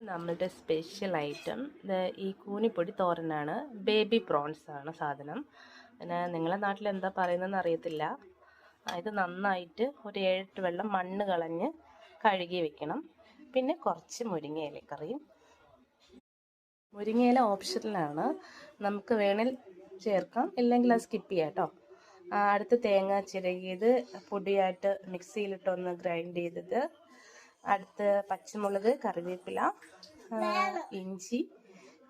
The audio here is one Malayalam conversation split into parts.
നമ്മളുടെ സ്പെഷ്യൽ ഐറ്റം ഈ കൂനിപ്പൊടി തോരനാണ്. ബേബി പ്രോൺസ് ആണ് സാധനം. പിന്നെ നിങ്ങളെ നാട്ടിൽ എന്താ പറയുന്നതെന്ന് അറിയത്തില്ല. ഇത് നന്നായിട്ട് ഒരു ഏഴെട്ട് വെള്ളം മണ്ണ് കളഞ്ഞ് കഴുകി വെക്കണം. പിന്നെ കുറച്ച് മുരിങ്ങയില കറിയും. മുരിങ്ങയില ഓപ്ഷനിലാണ് നമുക്ക് വേണേൽ ചേർക്കാം. ഇല്ലെങ്കിൽ അത് സ്കിപ്പ് ചെയ്യാം കേട്ടോ അടുത്ത് തേങ്ങ ചിരകിയത് പൊടിയായിട്ട് മിക്സിയിലിട്ടൊന്ന് ഗ്രൈൻഡ് ചെയ്തത് അടുത്ത് പച്ചമുളക് കറിവേപ്പില ഇഞ്ചി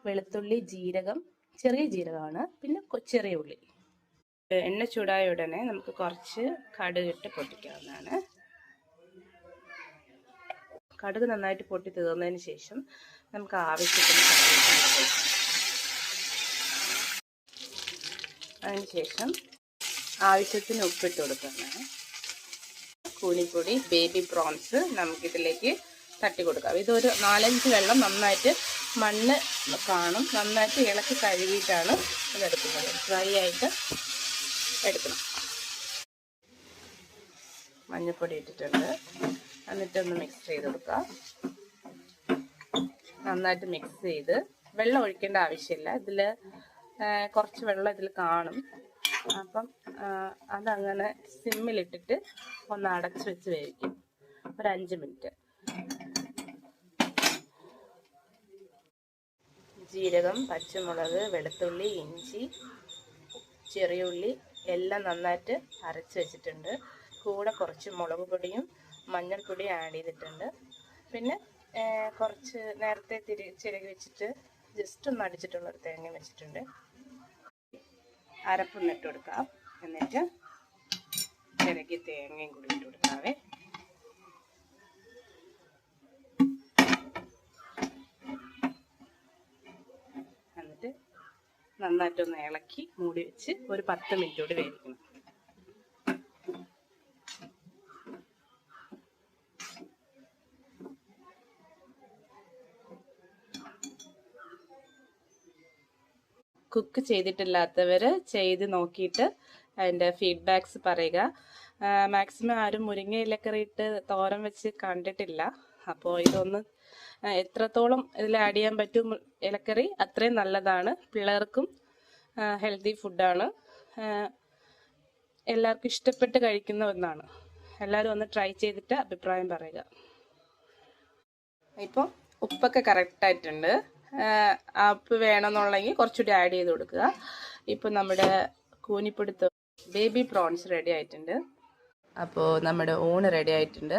വെളുത്തുള്ളി ജീരകം ചെറിയ ജീരകമാണ്. പിന്നെ ചെറിയ ഉള്ളി. എണ്ണ ചൂടായ ഉടനെ നമുക്ക് കുറച്ച് കടുകിട്ട് പൊട്ടിക്കാവുന്നതാണ്. കടുക് നന്നായിട്ട് പൊട്ടി തീർന്നതിന് ശേഷം നമുക്ക് ആവശ്യത്തിന് അതിനുശേഷം ആവശ്യത്തിന് ഉപ്പിട്ട് കൊടുക്കുന്നതാണ് കൂനിപ്പൊടി ബേബി പ്രോൺസ് നമുക്കിതിലേക്ക് തട്ടി കൊടുക്കാം ഇതൊരു നാലഞ്ച് വെള്ളം നന്നായിട്ട് മണ്ണ് കാണും. നന്നായിട്ട് ഇളക്കി കഴുകിയിട്ടാണ് ഇതെടുക്കുന്നത് ഡ്രൈ ആയിട്ട് എടുക്കണം. മഞ്ഞൾപ്പൊടി ഇട്ടിട്ടുണ്ട്. എന്നിട്ടൊന്ന് മിക്സ് ചെയ്ത് കൊടുക്കുക നന്നായിട്ട് മിക്സ് ചെയ്ത് വെള്ളം ഒഴിക്കേണ്ട ആവശ്യമില്ല. ഇതിൽ കുറച്ച് വെള്ളം ഇതിൽ കാണും. അപ്പം അതങ്ങനെ സിമ്മിലിട്ടിട്ട് ഒന്ന് അടച്ച് വെച്ച് വേവിക്കും. ഒരു അഞ്ച് മിനിറ്റ്. ജീരകം പച്ചമുളക് വെളുത്തുള്ളി ഇഞ്ചി ചെറിയ ഉള്ളി എല്ലാം നന്നായിട്ട് അരച്ച് വെച്ചിട്ടുണ്ട്. കൂടെ കുറച്ച് മുളക് പൊടിയും മഞ്ഞൾപ്പൊടിയും ആഡ് ചെയ്തിട്ടുണ്ട്. പിന്നെ കുറച്ച് നേരത്തെ തിരി ചിരകി വെച്ചിട്ട് ജസ്റ്റ് ഒന്ന് അടിച്ചിട്ടുള്ളൊരു തേങ്ങ വെച്ചിട്ടുണ്ട്. അരപ്പൊന്ന് ഇട്ട് കൊടുക്കാം. എന്നിട്ട് ചിരകി തേങ്ങയും കൂടി ഇട്ട് കൊടുക്കാവേ. എന്നിട്ട് നന്നായിട്ടൊന്ന് ഇളക്കി മൂടി വെച്ച് ഒരു പത്ത് മിനിറ്റ് കൂടി വേവിക്കണം. കുക്ക് ചെയ്തിട്ടില്ലാത്തവർ ചെയ്ത് നോക്കിയിട്ട് അതിന്റെ ഫീഡ്ബാക്സ് പറയുക. മാക്സിമം ആരും മുരിങ്ങ ഇലക്കറി ഇട്ട് തോരൻ വെച്ച് കണ്ടിട്ടില്ല. അപ്പോൾ ഇതൊന്ന് എത്രത്തോളം ഇതിൽ ആഡ് ചെയ്യാൻ പറ്റും ഇലക്കറി അത്രയും നല്ലതാണ്. പിള്ളേർക്കും ഹെൽത്തി ഫുഡാണ് എല്ലാവർക്കും ഇഷ്ടപ്പെട്ട് കഴിക്കുന്ന ഒന്നാണ്. എല്ലാവരും ഒന്ന് ട്രൈ ചെയ്തിട്ട് അഭിപ്രായം പറയുക. ഇപ്പോൾ ഉപ്പൊക്കെ കറക്റ്റായിട്ടുണ്ട് ആ വേണമെന്നുള്ളെങ്കിൽ കുറച്ചുകൂടി ആഡ് ചെയ്ത് കൊടുക്കുക. ഇപ്പം നമ്മുടെ കൂനിപ്പിടുത്ത ബേബി പ്രോൺസ് റെഡി ആയിട്ടുണ്ട്. അപ്പോൾ നമ്മുടെ ഊണ് റെഡി ആയിട്ടുണ്ട്.